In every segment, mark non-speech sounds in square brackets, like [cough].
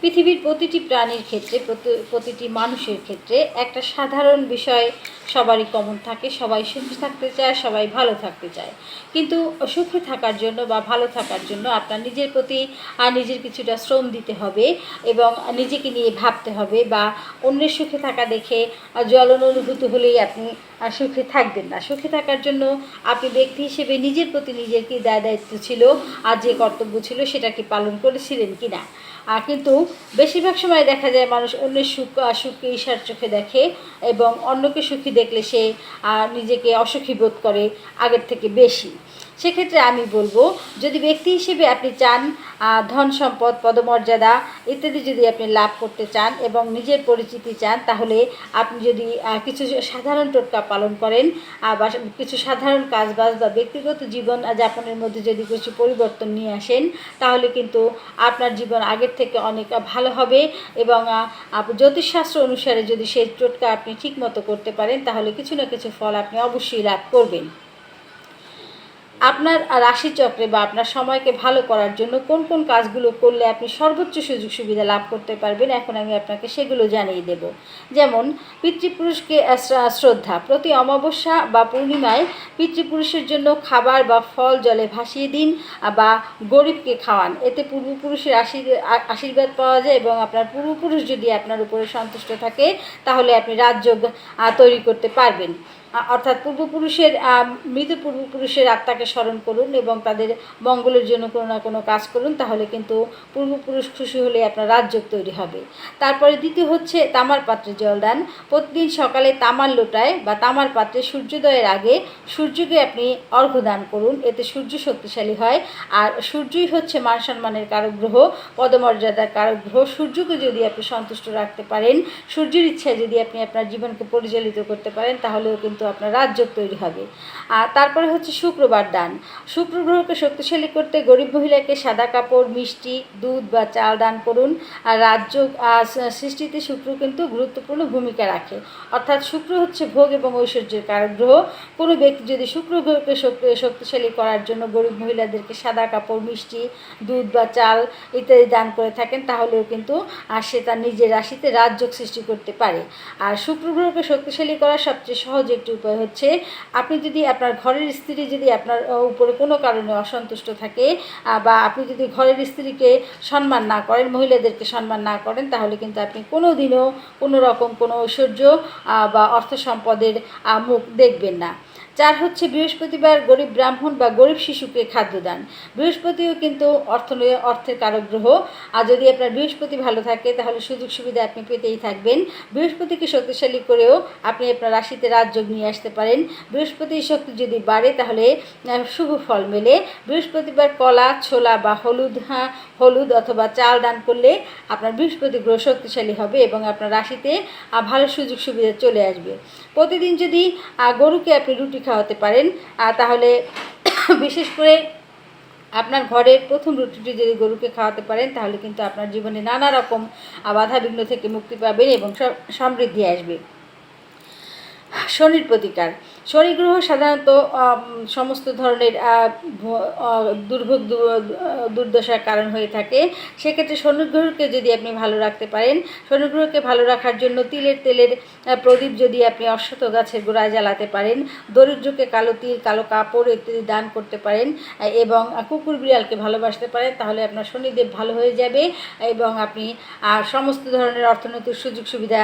পৃথিবীর প্রতিটি প্রাণীর ক্ষেত্রে, প্রতি- প্রতিটি মানুষের ক্ষেত্রে একটা সাধারণ বিষয় সবারই কমন থাকে, সবাই সুখী থাকতে চায়, সবাই ভালো থাকতে চায়। কিন্তু সুখে থাকার জন্য বা ভালো থাকার জন্য আপনার নিজের প্রতি আর নিজের কিছুটা শ্রম দিতে হবে এবং নিজেকে নিয়ে ভাবতে হবে বা অন্যের সুখে থাকা দেখে জ্বলন অনুভূত হলেই আপনি সুখে থাকবেন না। সুখে থাকার জন্য আপনি ব্যক্তি হিসেবে নিজের প্রতি নিজের কি দায় দায়িত্ব ছিল আর যে কর্তব্য ছিল সেটা কি পালন করেছিলেন কি না আর কিন্তু বেশিরভাগ সময় দেখা যায় মানুষ অন্যের সুখ সুখকে ঈশার চোখে দেখে এবং অন্যকে সুখী দেখলে সে নিজেকে অসুখী বোধ করে আগের থেকে বেশি। সেক্ষেত্রে আমি বলব, যদি ব্যক্তি হিসেবে আপনি চান ধন সম্পদ, পদমর্যাদা ইত্যাদি যদি আপনি লাভ করতে চান এবং নিজের পরিচিতি চান, তাহলে আপনি যদি কিছু সাধারণ টোটকা পালন করেন বা কিছু সাধারণ কাজবাজ বা ব্যক্তিগত জীবন যাপনের মধ্যে যদি কিছু পরিবর্তন নিয়ে আসেন, তাহলে কিন্তু আপনার জীবন আগের থেকে অনেক ভালো হবে এবং জ্যোতিষশাস্ত্র অনুসারে যদি সেই টোটকা আপনি ঠিক মতো করতে পারেন, তাহলে কিছু না কিছু ফল আপনি অবশ্যই লাভ করবেন। আপনার রাশিচক্রে বা আপনার সময়কে ভালো করার জন্য কোন কোন কাজগুলো করলে আপনি সর্বোচ্চ সুযোগ সুবিধা লাভ করতে পারবেন, এখন আমি আপনাকে সেগুলো জানিয়ে দেব। যেমন, পিতৃপুরুষকে শ্রদ্ধা। প্রতি অমাবস্যা বা পূর্ণিমায় পিতৃপুরুষের জন্য খাবার বা ফল জলে ভাসিয়ে দিন বা গরিবকে খাওয়ান। এতে পূর্বপুরুষের আশীর- আশীর্বাদ পাওয়া যায় এবং আপনার পূর্বপুরুষ যদি আপনার উপরে সন্তুষ্ট থাকে, তাহলে আপনি রাজযোগ তৈরি করতে পারবেন। অর্থাৎ পূর্বপুরুষের মৃত পূর্বপুরুষের আত্মাকে স্মরণ করুন এবং তাদের মঙ্গলের জন্য কোনো না কোনো কাজ করুন, তাহলে কিন্তু পূর্বপুরুষ খুশি হলে আপনার রাজযোগ তৈরি হবে। তারপরে দ্বিতীয় হচ্ছে তামার পাত্রে জল দান। প্রতিদিন সকালে তামার লোটায় বা তামার পাত্রে সূর্যোদয়ের আগে সূর্যকে আপনি অর্ঘ্য দান করুন, এতে সূর্য শক্তিশালী হয়। আর সূর্যই হচ্ছে মান সম্মানের কারক গ্রহ, পদমর্যাদার কারক গ্রহ। সূর্যকে যদি আপনি সন্তুষ্ট রাখতে পারেন, সূর্যের ইচ্ছায় যদি আপনি আপনার জীবনকে পরিচালিত করতে পারেন, তাহলেও কিন্তু আপনার রাজযোগ তৈরি হবে। আর তারপরে হচ্ছে শুক্রবার দান। শুক্র গ্রহকে শক্তিশালী করতে গরিব মহিলাকে সাদা কাপড়, মিষ্টি, দুধ বা চাল দান করুন। আর রাজযোগ সৃষ্টিতে শুক্র কিন্তু গুরুত্বপূর্ণ ভূমিকা রাখে। অর্থাৎ শুক্র হচ্ছে ভোগ এবং ঐশ্বর্যের কারক গ্রহ। কোনো ব্যক্তি যদি শুক্র গ্রহকে শক্তিশালী করার জন্য গরিব মহিলাদেরকে সাদা কাপড়, মিষ্টি, দুধ বা চাল ইত্যাদি দান করে থাকেন, তাহলেও কিন্তু আর সে তার নিজের রাশিতে রাজযোগ সৃষ্টি করতে পারে। আর শুক্র গ্রহকে শক্তিশালী করার সবচেয়ে সহজ উপায় হচ্ছে, আপনি যদি আপনার ঘরের স্ত্রী যদি আপনার উপরে কোনো কারণে অসন্তুষ্ট থাকে বা আপনি যদি ঘরের স্ত্রীকে সম্মান না করেন, মহিলাদেরকে সম্মান না করেন, তাহলে কিন্তু আপনি কোনো দিনও কোনো রকম কোনো ঐশ্বর্য বা অর্থ সম্পদের মুখ দেখবেন না। চার হচ্ছে বৃহস্পতিবার গরিব ব্রাহ্মণ বা গরিব শিশুকে খাদ্যদান বৃহস্পতিও কিন্তু অর্থ অর্থের কারক গ্রহ। আর যদি আপনার বৃহস্পতি ভালো থাকে, তাহলে সুযোগ সুবিধা আপনি পেতেই থাকবেন। বৃহস্পতিকে শক্তিশালী করেও আপনি আপনার রাশিতে রাজযোগ নিয়ে আসতে পারেন। বৃহস্পতির শক্তি যদি বাড়ে, তাহলে শুভ ফল মেলে। বৃহস্পতিবার কলা, ছোলা বা হলুদ হ্যাঁ হলুদ অথবা চাল দান করলে আপনার বৃহস্পতি গ্রহ শক্তিশালী হবে এবং আপনার রাশিতে ভালো সুযোগ সুবিধা চলে আসবে। প্রতিদিন যদি গরুকে আপনি রুটি খাওয়াতে পারেন। আর তাহলে [coughs] বিশেষ করে আপনার ঘরের প্রথম রুটিটি যদি গরুকে খাওয়াতে পারেন, তাহলে কিন্তু আপনার জীবনে নানা রকম বাধা বিঘ্ন থেকে মুক্তি পাবেন এবং সমৃদ্ধি আসবে। শনির প্রতিকার। শনি গ্রহ সাধারণত সমস্ত ধরনের দুর্ভোগ দুর্দশার কারণ হয়ে থাকে। সেক্ষেত্রে শনি গ্রহকে যদি আপনি ভালো রাখতে পারেন শনি গ্রহকে ভালো রাখার জন্য তিলের তেলের প্রদীপ যদি আপনি অশ্বত গাছের গোড়ায় জ্বালাতে পারেন, দরিদ্রকে কালো তিল, কালো কাপড় ইত্যাদি দান করতে পারেন এবং কুকুর বিড়ালকে ভালোবাসতে পারেন, তাহলে আপনার শনিদেব ভালো হয়ে যাবে এবং আপনি সমস্ত ধরনের অর্থনৈতিক সুযোগ সুবিধা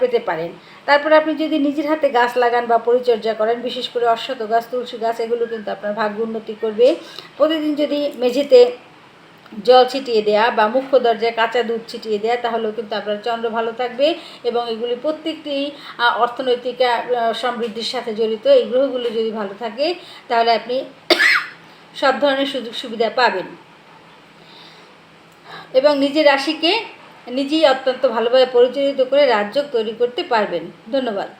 পেতে পারেন। তারপর আপনি যদি নিজের হাতে গাছ লাগান বা পরিচর্যা করেন, বিশেষ করে অশ্বত গাছ, তুলসী গাছ, এগুলো কিন্তু আপনার ভাগ্য উন্নতি করবে। প্রতিদিন যদি মেঝেতে জল ছিটিয়ে দেওয়া বা মুখ্য দরজায় কাঁচা দুধ ছিটিয়ে দেওয়া তাহলেও কিন্তু আপনার চন্দ্র ভালো থাকবে এবং এগুলি প্রত্যেকটি অর্থনৈতিক সমৃদ্ধির সাথে জড়িত। এই গ্রহগুলো যদি ভালো থাকে, তাহলে আপনি [coughs] সব ধরনের সুযোগ সুবিধা পাবেন। এবং নিজের রাশিকে নিজেই অত্যন্ত ভালোভাবে পরিচালিত করে রাজ্য তৈরি করতে পারবেন। ধন্যবাদ।